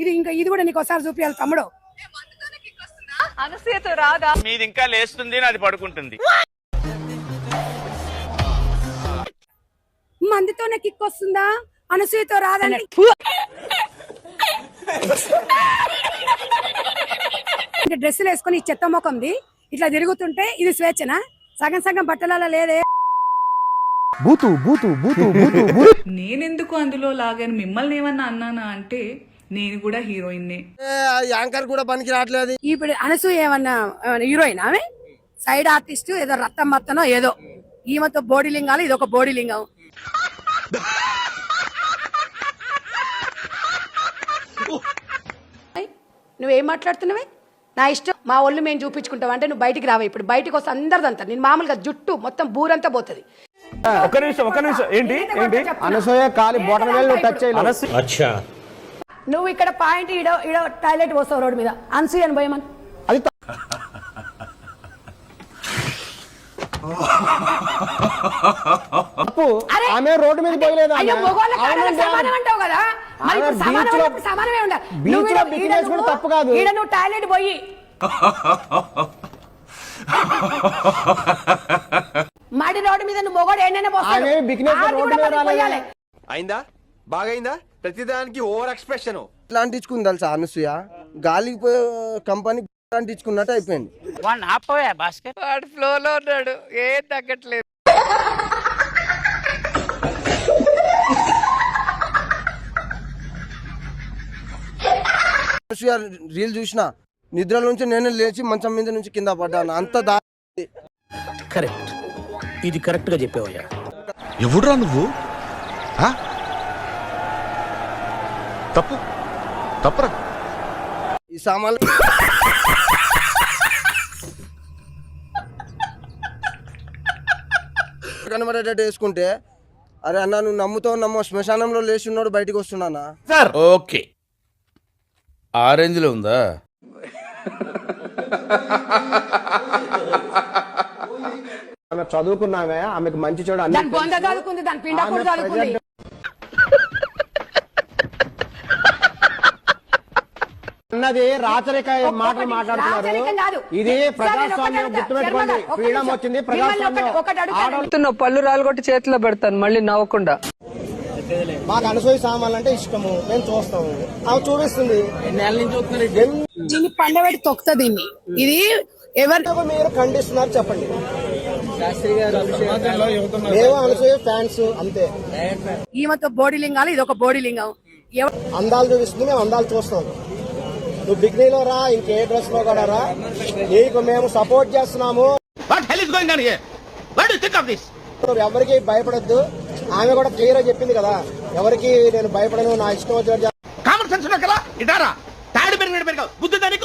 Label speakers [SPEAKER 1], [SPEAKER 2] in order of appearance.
[SPEAKER 1] ఇది ఇంకా ఇది కూడా నీకు ఒకసారి చూపించాలి తమ్ముడు.
[SPEAKER 2] అనసూయతో రాదా?
[SPEAKER 3] మీది ఇంకా లేస్తుంది నాది పడుకుంటుంది.
[SPEAKER 1] మందితోనే కిక్ వస్తుందా? అనసూయతో రాదని డ్రెస్సులు వేసుకొని ఈ చెత్త ముఖంది. ఇట్లా తిరుగుతుంటే ఇది స్వేచ్ఛనా? సగం సగం బట్టలలో లేదే.
[SPEAKER 4] బూతు బూతు బూతు బూతు బూతు.
[SPEAKER 5] నేనెందుకు అందులో లాగాను? మిమ్మల్ని ఏమన్నా అన్నానా అంటే నేను కూడా హీరోయిన్నే.
[SPEAKER 4] యాంకర్ కూడా పనికి రావట్లేదు.
[SPEAKER 1] ఇప్పుడు అనసూయ ఏమన్నా హీరోయిన్ ఆమె? సైడ్ ఆర్టిస్ట్ ఏదో రక్తం మత్తనో ఏదో. ఈమెతో బోడీ లింగాలు ఇది ఒక బోడీ లింగం. నువ్వేం మాట్లాడుతున్నావే? నా ఇష్టం మా ఒళ్ళు మేము చూపించుకుంటాం. అంటే నువ్వు బయటికి రావా. ఇప్పుడు బయటికి వస్తే అందరిదంతా నేను మామూలుగా జుట్టు మొత్తం బూరంతా పోతుంది.
[SPEAKER 6] ఒక నిమిషం ఒక నిమిషం. ఏంటి? ఏంటి?
[SPEAKER 4] అనసూయ కాలి బొటన వేలు టచ్
[SPEAKER 6] అనసూయ
[SPEAKER 1] నువ్వు ఇక్కడ పాయింట్ ఈడ ఈడ టాయిలెట్ పోస్తావు రోడ్డు మీద. అనసూయని భయమని
[SPEAKER 4] అది తప్పు. ఆమె రోడ్డు మీద పోయలేదు beach లో- వేసుకోవడం
[SPEAKER 1] నువ్వు-
[SPEAKER 4] తప్పు కాదు.
[SPEAKER 1] ఈడ నువ్వు టాయిలెట్ పోయి. మడి రోడ్డు మీద నువ్వు మొగోడు ఏంటనే పోస్తాడు ఆది
[SPEAKER 4] రోడ్డు
[SPEAKER 1] కూడా
[SPEAKER 4] మీద రాలేదు.
[SPEAKER 7] అయిందా? బాగైందా? ప్రతిదానికి ఓవర్ ఎక్స్ప్రెషన్.
[SPEAKER 4] ఇట్లా అంటించుకుంది తెలుసా అనసూయ? గాలికి పోయి కంపెనీ అంటించుకున్నట్టు అయిపోయింది.
[SPEAKER 2] వాడు ఫ్లో లో ఉన్నాడు ఏం తగ్గట్లేదు.
[SPEAKER 4] అనసూయ రీల్ చూసిన నిద్ర నుంచి నేను లేచి మంచం మీద నుంచి కింద పడ్డాను. అంత దా
[SPEAKER 8] కరెక్ట్. ఇది కరెక్ట్గా చెప్పావయ్యా.
[SPEAKER 7] ఎవడురా నువ్వు? తప్పు. తప్పురా.
[SPEAKER 4] ఈ సామాన్లు కనబడేటట్టు వేసుకుంటే అరే అన్న నువ్వు నమ్ముతావు నమ్మ శ్మశానంలో లేచి ఉన్నాడు బయటికి వస్తున్నానా?
[SPEAKER 9] సార్! ఓకే. ఆ రేంజ్లో ఉందా?
[SPEAKER 4] ఆమె చదువుకున్నామే ఆమెకు మంచి చెడు అన్ని
[SPEAKER 1] దాని బొంద చదువుకుంది దాని పిండ కూడా చదువుకుంది.
[SPEAKER 4] అన్నది రాచరిక మాటలు మాట్లాడుతున్నారు. ఇది ప్రజాస్వామ్యం గుర్తుపెట్టుకోండి. ఫ్రీడమ్ వచ్చింది ప్రజాస్వామ్యం.
[SPEAKER 2] పళ్ళు రాలగొట్టి చేతిలో పెడతాను మళ్ళీ నవ్వకుండా.
[SPEAKER 4] మాకు అనసూయ సామాన్లు అంటే ఇష్టము. మేము చూస్తాము ఆమె చూపిస్తుంది.
[SPEAKER 1] దీన్ని పండబెట్టి తొక్కుతా దీన్ని ఇది ఎవరి
[SPEAKER 4] ఎందుకు మీరు ఖండిస్తున్నారు చెప్పండి. ఫ్యాన్స్ అంతే.
[SPEAKER 1] ఈమెతో బోడీ లింగాలు ఇది ఒక బోడీ లింగం
[SPEAKER 4] అందాలు చూపిస్తుంది మేము అందాలు చూస్తాం. నువ్వు బిగ్నీలో రా ఇంకే డ్రెస్లో కూడా రా. నీకు మేము సపోర్ట్ చేస్తున్నాము. ఎవరికి భయపడద్దు. ఆమె కూడా క్లియర్గా చెప్పింది కదా. ఎవరికి నేను భయపడను నా ఇష్టం వచ్చినట్టు
[SPEAKER 8] కామన్ సెన్స్ కదా. ఇటారా? తాడు పెరిగినట్టు పెరిగావు. బుద్ధి దానికి